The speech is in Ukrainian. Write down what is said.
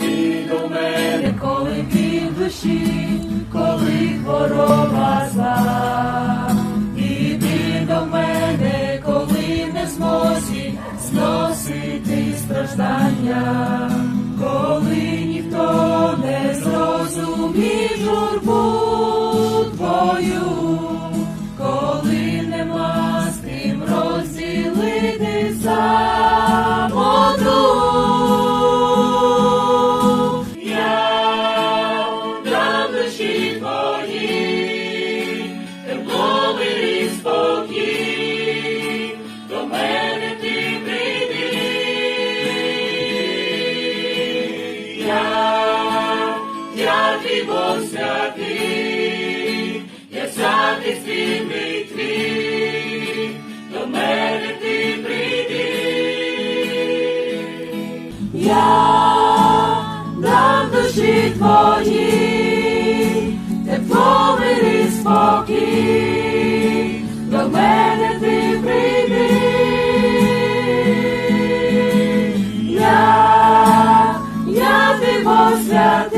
Ти до мене, коли ти в душі, коли хвороба зла. Іди до мене, коли не змозі зносити страждання, коли ніхто не зрозумів журбу душі твої, тепловий і спокій, до мене ти прийди. Я, я твій Бог святий, я святий спільний твій, до мене ти прийди. Я дам душі твої, Yeah.